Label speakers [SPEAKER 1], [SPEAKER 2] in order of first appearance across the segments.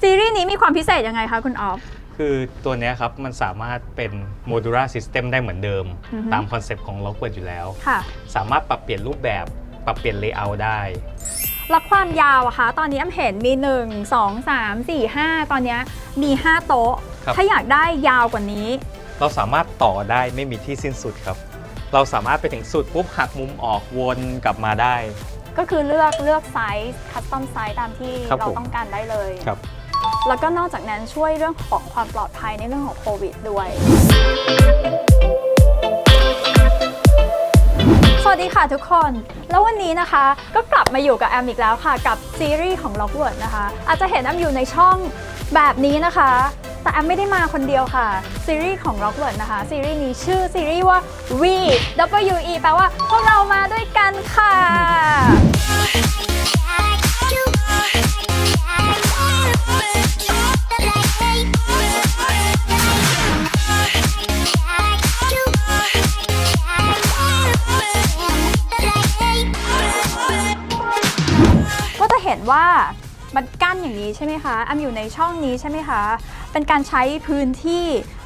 [SPEAKER 1] ซีรีส์นี้มีความพิเศษยังไงคะคุณออฟ
[SPEAKER 2] คือตัวเนี้ยครับมันสามารถเป็น modular system ได้เหมือนเดิม
[SPEAKER 1] อือฮึ
[SPEAKER 2] ตามคอนเซปต์ของ Lockwood อยู่แล้ว
[SPEAKER 1] ค่ะ
[SPEAKER 2] สามารถปรับเปลี่ยนรูปแบบ ปรับเปลี่ยน layout ได้
[SPEAKER 1] แล้วความยาวอะคะ ตอนนี้แอมเห็นมี 1 2 3 4 5 ตอนเนี้ยมี 5 โต๊ะ
[SPEAKER 2] ครับ
[SPEAKER 1] ถ้าอยากได้ยาวกว่านี้
[SPEAKER 2] เราสามารถต่อได้ไม่มีที่สิ้นสุดครับ เราสามารถไปถึงสุดปุ๊บหักมุมออกวนกลับมาได้
[SPEAKER 1] ก็คือเลือกเลือกไซส์คัสตอมไซส์ตามที่
[SPEAKER 2] ครับ
[SPEAKER 1] เรา
[SPEAKER 2] ผม
[SPEAKER 1] ต้องการได้เลย
[SPEAKER 2] ครับ
[SPEAKER 1] แล้วก็นอกจากนั้นช่วยเรื่องของความปลอดภัยในเรื่องของโควิดด้วยสวัสดีค่ะทุกคน แล้ววันนี้นะคะก็กลับมาอยู่กับแอมอีกแล้วค่ะ กับซีรีส์ของ Lockwood นะคะ อาจจะเห็นแอมอยู่ในช่องแบบนี้นะคะ แต่แอมไม่ได้มาคนเดียวค่ะ ซีรีส์ของ Lockwood นะคะ ซีรีส์นี้ชื่อซีรีส์ว่า We W E แปลว่าพวกเรามาด้วยกัน มันกั้นอย่างนี้ใช่ไหมคะแอมอยู่ในช่องนี้ใช่ไหมคะ เป็นการใช้พื้นที่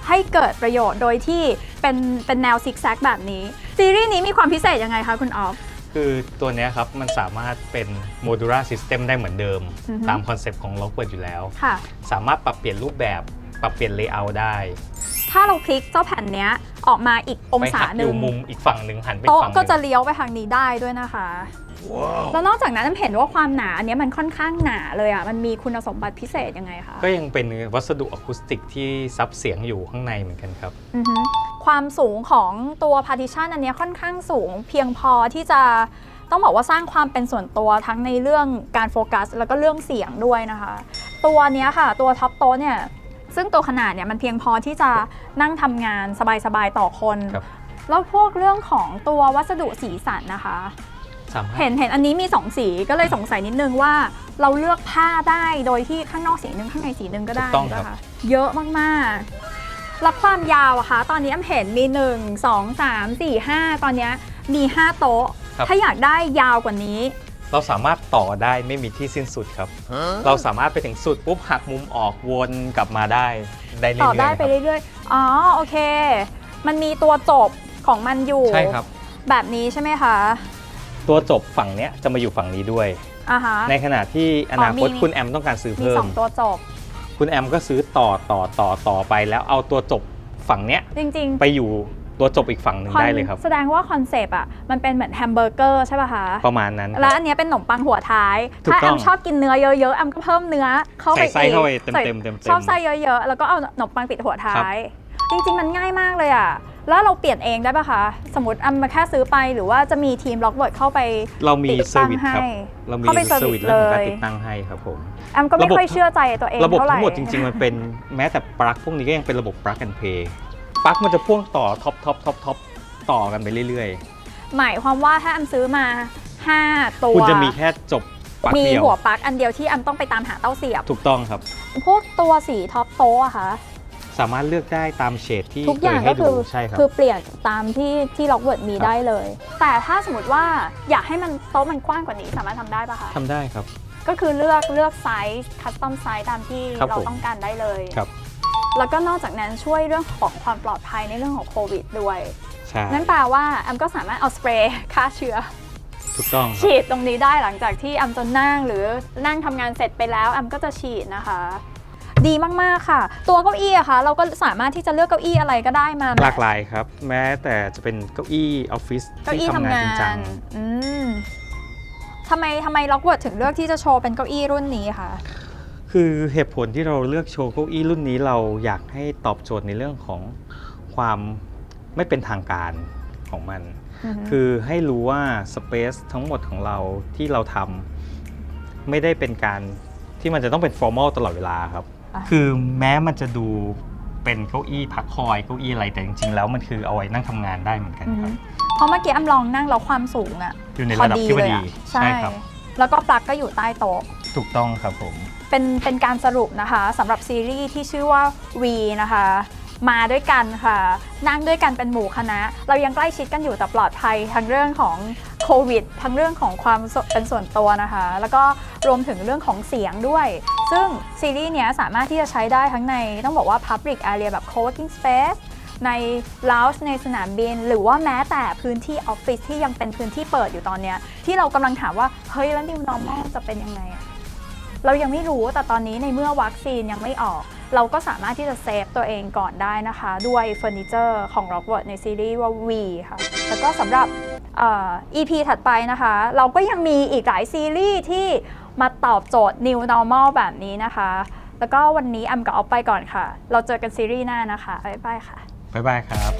[SPEAKER 1] ให้เกิดประโยชน์โดยที่เป็นเป็นแนวซิกแซกแบบนี้ ซีรีส์นี้มีความพิเศษยังไงคะคุณออฟ
[SPEAKER 2] คือตัวเนี้ยครับมันสามารถเป็น modular system ได้เหมือนเดิม
[SPEAKER 1] อือฮึ
[SPEAKER 2] ตามคอนเซปต์ของ Lockwood อยู่แล้ว
[SPEAKER 1] ค่ะ
[SPEAKER 2] สามารถปรับเปลี่ยนรูปแบบ ปรับเปลี่ยน layout ได้
[SPEAKER 1] ถ้าเราพลิกเจ้าแผ่นเนี้ยออกมาอีกอง
[SPEAKER 2] ไป
[SPEAKER 1] ศา
[SPEAKER 2] หัก
[SPEAKER 1] ห
[SPEAKER 2] อ
[SPEAKER 1] นึ่ง
[SPEAKER 2] ยู่มุมอีกฝั่งหนึ่งหันไปอีก
[SPEAKER 1] โต๊ะ
[SPEAKER 2] ฝั่งห
[SPEAKER 1] ก็
[SPEAKER 2] นึ่ง
[SPEAKER 1] จะเลี้ยวไปทางนี้ได้ด้วยนะคะ แล้วนอกจากนั้นแอมเห็นว่าความหนาอันเนี้ยมันค่อนข้างหนาเลยอะมันมีคุณสมบัติพิเศษยังไงคะ
[SPEAKER 2] ก็ยังเป็นวัสดุอะคูสติกที่ซับเสียงอยู่ข้างในเหมือนกันครับ
[SPEAKER 1] อือฮึความสูงของตัว partition อันเนี้ยค่อนข้างสูง เพียงพอที่จะต้องบอกว่าสร้างความเป็นส่วนตัวทั้งในเรื่องการโฟกัส แล้วก็เรื่องเสียงด้วยนะคะ ตัวเนี้ยค่ะ ตัวท็อปโต๊ะเนี่ย ซึ่งตัวขนาดเนี่ยมันเพียงพอที่จะนั่งทำงานสบายๆต่อคน
[SPEAKER 2] ครับ
[SPEAKER 1] แล้วพวกเรื่องของตัววัสดุสีสันนะคะ
[SPEAKER 2] สามารถ
[SPEAKER 1] เห็นเห็นอันนี้มี 2 สีก็เลยสงสัยนิดนึงว่าเราเลือกผ้าได้โดยที่ข้างนอกสีหนึ่งข้างในสีหนึ่งก็ได้
[SPEAKER 2] ถูกต้องครับ
[SPEAKER 1] นะคะเยอะมากๆ แล้วความยาวอะคะ ตอนนี้แอมเห็นมี 1 2 3 4 5 ตอนเนี้ยมี 5 โต๊ะ
[SPEAKER 2] ครับ
[SPEAKER 1] ถ้าอยากได้ยาวกว่านี้
[SPEAKER 2] เราสามารถต่อได้ไม่มีที่สิ้นสุดครับ เราสามารถไปถึงสุดปุ๊บหักมุมออกวนกลับมาได้ได้เรื่
[SPEAKER 1] ต่อ
[SPEAKER 2] อยๆ
[SPEAKER 1] ได้
[SPEAKER 2] ค
[SPEAKER 1] ไป
[SPEAKER 2] รับ
[SPEAKER 1] เรื่อยๆ อ๋อโอเค มันมีตัวจบของมันอยู่
[SPEAKER 2] ใช่ครับ
[SPEAKER 1] แบบนี้ใช่ไหมคะ
[SPEAKER 2] ตัวจบฝั่งเนี้ยจะมาอยู่ฝั่งนี้ด้วย
[SPEAKER 1] อ่าฮะ
[SPEAKER 2] ในขณะที่อนาคต
[SPEAKER 1] อ๋อมี
[SPEAKER 2] คุณแอมต้องการซื้อ
[SPEAKER 1] มี
[SPEAKER 2] เพิ่
[SPEAKER 1] ส
[SPEAKER 2] ม
[SPEAKER 1] องตัวจบ
[SPEAKER 2] คุณแอมก็ซื้อต่อต่อต่อต่อไปแล้วเอาตัวจบฝั่งเนี้ย
[SPEAKER 1] จริงๆ
[SPEAKER 2] ไปอยู่ ตัวจบอีกฝั่งหนึ่ง
[SPEAKER 1] คอน
[SPEAKER 2] ได้เลยครับ
[SPEAKER 1] แสดงว่าคอนเซปต์อะมันเป็นเหมือนแฮมเบอร์เกอร์ใช่ป่ะคะ
[SPEAKER 2] ประมาณนั้นค
[SPEAKER 1] แล้
[SPEAKER 2] รั
[SPEAKER 1] ว
[SPEAKER 2] บ
[SPEAKER 1] อันเนี้ยเป็นขนมปังหัวท้าย
[SPEAKER 2] ถูก
[SPEAKER 1] ถ้า
[SPEAKER 2] ต้
[SPEAKER 1] แอ
[SPEAKER 2] อง
[SPEAKER 1] มชอบกินเนื้อเยอะๆแอมก็เพิ่มเนื้อเข้าไป
[SPEAKER 2] ใส่ไส้
[SPEAKER 1] อีก
[SPEAKER 2] เข้าไปเต็มๆ
[SPEAKER 1] ใส่
[SPEAKER 2] เต็มๆเต็มๆ
[SPEAKER 1] ชอบไส้เยอะๆแล้วก็เอาขนมปังปิดหัวท้าย จริงๆมันง่ายมากเลยอะแล้วเราเปลี่ยนเองได้ป่ะคะ สมมติแอมมาแค่ซื้อไปหรือว่าจะมีทีมล็อกเวิร์ดเข้าไป
[SPEAKER 2] เรามี
[SPEAKER 1] ติด
[SPEAKER 2] เซอ
[SPEAKER 1] ตั้
[SPEAKER 2] ร์
[SPEAKER 1] ง
[SPEAKER 2] วิส
[SPEAKER 1] ให้
[SPEAKER 2] ครับเรามี
[SPEAKER 1] เข้าไป
[SPEAKER 2] เซอร์วิส
[SPEAKER 1] service
[SPEAKER 2] เรื่องของการ
[SPEAKER 1] เลย
[SPEAKER 2] ติดตั้งให้ครับผม
[SPEAKER 1] แอมก็ไม่
[SPEAKER 2] ระบบ
[SPEAKER 1] ค่อยเชื่อใจตัวเอง
[SPEAKER 2] ระบบ
[SPEAKER 1] เท่าไหร่
[SPEAKER 2] ทั้งหมดจริงๆมันเป็นแม้แต่ปลั๊กพวกนี้ก็ยังเป็นระบบ plug and play ปลั๊กมันจะพ่วงต่อท็อปท็อปท็อปท็อปต่อกันไปเรื่อย
[SPEAKER 1] หมายความว่าถ้าแอมซื้อมา 5 ตัว
[SPEAKER 2] ๆคุณจะมีแค่จบปลั๊ก
[SPEAKER 1] มี
[SPEAKER 2] เดียว
[SPEAKER 1] หัวปลั๊กอันเดียวที่แอมต้องไปตามหาเต้าเสียบ
[SPEAKER 2] ถูกต้องครับ
[SPEAKER 1] พวกตัวสีท็อปโต๊ะอะคะ
[SPEAKER 2] สามารถเลือกได้ตามเฉดที่
[SPEAKER 1] ทุกอย่าง
[SPEAKER 2] เคยให้
[SPEAKER 1] ก็คือ
[SPEAKER 2] ดูใช่ครับ
[SPEAKER 1] คือเปลี่ยนตามที่ที่ล็อกเวิร์ดมี
[SPEAKER 2] ครับ
[SPEAKER 1] ได้เลย แต่ถ้าสมมติว่าอยากให้มันโต๊ะมันกว้างกว่านี้สามารถทำได้ปะคะ
[SPEAKER 2] ทำได้ครับ
[SPEAKER 1] ก็คือเลือกเลือกไซส์คัสตอมไซส์ตามที่
[SPEAKER 2] ครับ
[SPEAKER 1] เรา
[SPEAKER 2] ผม
[SPEAKER 1] ต้องการได้เลย
[SPEAKER 2] ครับ
[SPEAKER 1] แล้วก็นอกจากนั้นช่วยเรื่องของความปลอดภัยในเรื่องของโควิดด้วย
[SPEAKER 2] ใช่
[SPEAKER 1] นั่นแปลว่าแอมก็สามารถเอาสเปรย์ฆ่าเชื้อ
[SPEAKER 2] ถูกต้องครับ
[SPEAKER 1] ฉีดตรงนี้ได้หลังจากที่แอมจะนั่งหรือนั่งทำงานเสร็จไปแล้วแอมก็จะฉีดนะคะ ดีมากๆค่ะ ตัวเก้าอี้อะคะเราก็สามารถที่จะเลือกเก้าอี้อะไรก็ได้มา
[SPEAKER 2] หลากหลายครับ แม้แต่จะเป็นเก้าอี้ออฟฟิศ
[SPEAKER 1] เก้า
[SPEAKER 2] ที่
[SPEAKER 1] อี้
[SPEAKER 2] ทำงาง
[SPEAKER 1] ทำานน
[SPEAKER 2] จริงจัง
[SPEAKER 1] อืมทำไมทำไมล็อกเวิร์ดถึงเลือกที่จะโชว์เป็นเก้าอี้รุ่นนี้คะ
[SPEAKER 2] คือเหตุผลที่เราเลือกโชว์เก้าอี้รุ่นนี้เราอยากให้ตอบโจทย์ในเรื่องของความไม่เป็นทางการของมัน
[SPEAKER 1] อือฮึ
[SPEAKER 2] คือให้รู้ว่าสเปซทั้งหมดของเราที่เราทำไม่ได้เป็นการที่มันจะต้องเป็นฟอร์มอลตลอดเวลาครับะคือแม้มันจะดูเป็นเก้าอี้พักคอยเก้าอี้อะไรแต่จริงๆ แล้วมันคือเอาไว้นั่งทำงานได้เหมือนกัน
[SPEAKER 1] อือ
[SPEAKER 2] ค
[SPEAKER 1] ฮึ
[SPEAKER 2] รับ
[SPEAKER 1] เพราะเมื่อกี้แอมลองนั่งแล้วความสูงอะ
[SPEAKER 2] อยู่ในระดับที่พอดี
[SPEAKER 1] เลยอะ
[SPEAKER 2] ใช่ครับ
[SPEAKER 1] แล้วก็ปลั๊กก็อยู่ใต้โต๊ะ
[SPEAKER 2] ถูกต้องครับผม
[SPEAKER 1] เป็นเป็นการสรุปนะคะสำหรับซีรีส์ที่ชื่อว่า V นะคะ มาด้วยกันค่ะ นั่งด้วยกันเป็นหมู่คณะ เรายังใกล้ชิดกันอยู่แต่ปลอดภัยทั้งเรื่องของโควิด ทั้งเรื่องของความเป็นส่วนตัวนะคะ แล้วก็รวมถึงเรื่องของเสียงด้วย ซึ่งซีรีส์เนี้ยสามารถที่จะใช้ได้ทั้งในต้องบอกว่า Public Area แบบ Co-working Space ใน lounge ในสนามบิน หรือว่าแม้แต่พื้นที่ออฟฟิศที่ยังเป็นพื้นที่เปิดอยู่ตอนเนี้ยที่เรากำลังถามว่า เฮ้ย แล้ว new normal จะเป็นยังไงอะ เรายังไม่รู้แต่ตอนนี้ในเมื่อวัคซีนยังไม่ออก เราก็สามารถที่จะเซฟตัวเองก่อนได้นะคะ ด้วยเฟอร์นิเจอร์ของ Rockwood ในซีรีส์ว่า V ค่ะ แล้วก็สำหรับ EP ถัดไปนะคะ เราก็ยังมีอีกหลายซีรีส์ที่มาตอบโจทย์ New Normal แบบนี้นะคะ แล้วก็วันนี้แอมกับออฟไปก่อนค่ะ เราเจอกันซีรีส์หน้านะคะ บ๊ายบายค่ะ
[SPEAKER 2] บ๊ายบายครับ